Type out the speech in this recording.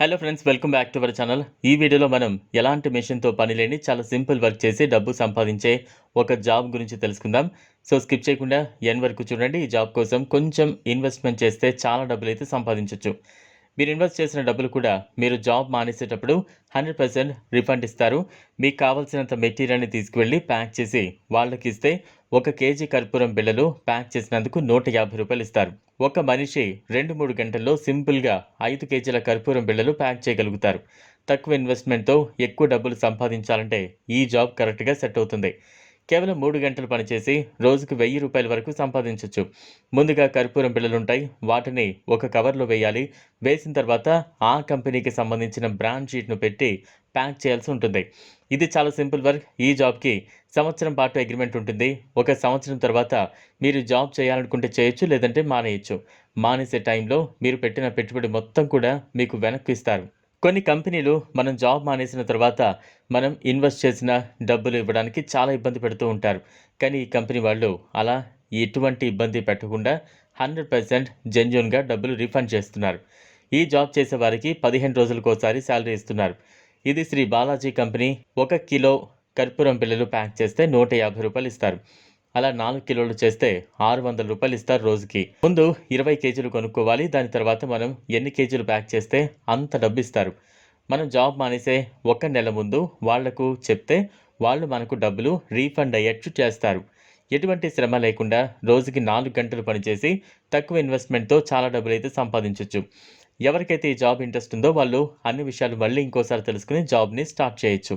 Hello friends welcome back to our channel ఈ వీడియోలో మనం ఎలాంటి మిషన్తో పని లేని చాలా సింపుల్ వర్క్ చేసి డబ్బు సంపాదించే ఒక జాబ్ గురించి తెలుసుకుందాం. సో స్కిప్ చేయకుండా ఎన్ వరకు చూడండి. ఈ జాబ్ కోసం కొంచెం ఇన్వెస్ట్మెంట్ చేస్తే చాలా డబ్బులు అయితే సంపాదించవచ్చు మీరు ఇన్వెస్ట్ చేసిన డబ్బులు కూడా మీరు జాబ్ మానేసేటప్పుడు హండ్రెడ్ పర్సెంట్ రిఫండ్ ఇస్తారు. మీకు కావాల్సినంత మెటీరియల్ని తీసుకువెళ్ళి ప్యాక్ చేసి వాళ్ళకి ఇస్తే ఒక కేజీ కర్పూరం బిళ్ళలు ప్యాక్ చేసినందుకు నూట యాభై రూపాయలు ఇస్తారు. ఒక మనిషి రెండు మూడు గంటల్లో సింపుల్గా ఐదు కేజీల కర్పూరం బిళ్ళలు ప్యాక్ చేయగలుగుతారు. తక్కువ ఇన్వెస్ట్మెంట్తో ఎక్కువ డబ్బులు సంపాదించాలంటే ఈ జాబ్ కరెక్ట్గా సెట్ అవుతుంది. కేవలం మూడు గంటలు పనిచేసి రోజుకు వెయ్యి రూపాయల వరకు సంపాదించవచ్చు ముందుగా కర్పూరం బిళ్ళలు ఉంటాయి వాటిని ఒక కవర్లో వేయాలి. వేసిన తర్వాత ఆ కంపెనీకి సంబంధించిన బ్రాండ్ షీట్ను పెట్టి ప్యాక్ చేయాల్సి ఉంటుంది. ఇది చాలా సింపుల్ వర్క్. ఈ జాబ్కి సంవత్సరం పాటు అగ్రిమెంట్ ఉంటుంది. ఒక సంవత్సరం తర్వాత మీరు జాబ్ చేయాలనుకుంటే చేయొచ్చు లేదంటే మానేయచ్చు. మానేసే టైంలో మీరు పెట్టిన పెట్టుబడి మొత్తం కూడా మీకు వెనక్కి ఇస్తారు. కొన్ని కంపెనీలు మనం జాబ్ మానేసిన తర్వాత మనం ఇన్వెస్ట్ చేసిన డబ్బులు ఇవ్వడానికి చాలా ఇబ్బంది పెడుతూ ఉంటారు. కానీ ఈ కంపెనీ వాళ్ళు అలా ఎటువంటి ఇబ్బంది పెట్టకుండా హండ్రెడ్ పర్సెంట్ జెన్యున్గా డబ్బులు రిఫండ్ చేస్తున్నారు. ఈ జాబ్ చేసే వారికి పదిహేను రోజులకోసారి శాలరీ ఇస్తున్నారు. ఇది శ్రీ బాలాజీ కంపెనీ ఒక కిలో కర్పూరం పిల్లలు ప్యాక్ చేస్తే నూట యాభై రూపాయలు ఇస్తారు. అలా నాలుగు కిలోలు చేస్తే ఆరు వందల రూపాయలు ఇస్తారు రోజుకి. ముందు ఇరవై కేజీలు కొనుక్కోవాలి. దాని తర్వాత మనం ఎన్ని కేజీలు ప్యాక్ చేస్తే అంత డబ్బు ఇస్తారు. మనం జాబ్ మానేసే ఒక నెల ముందు వాళ్ళకు చెప్తే వాళ్ళు మనకు డబ్బులు రీఫండ్ అయ్యేట్టు చేస్తారు. ఎటువంటి శ్రమ లేకుండా రోజుకి నాలుగు గంటలు పనిచేసి తక్కువ ఇన్వెస్ట్మెంట్తో చాలా డబ్బులు అయితే సంపాదించవచ్చు ఎవరికైతే ఈ జాబ్ ఇంట్రెస్ట్ ఉందో వాళ్ళు అన్ని విషయాలు మళ్ళీ ఇంకోసారి తెలుసుకుని జాబ్ని స్టార్ట్ చేయొచ్చు.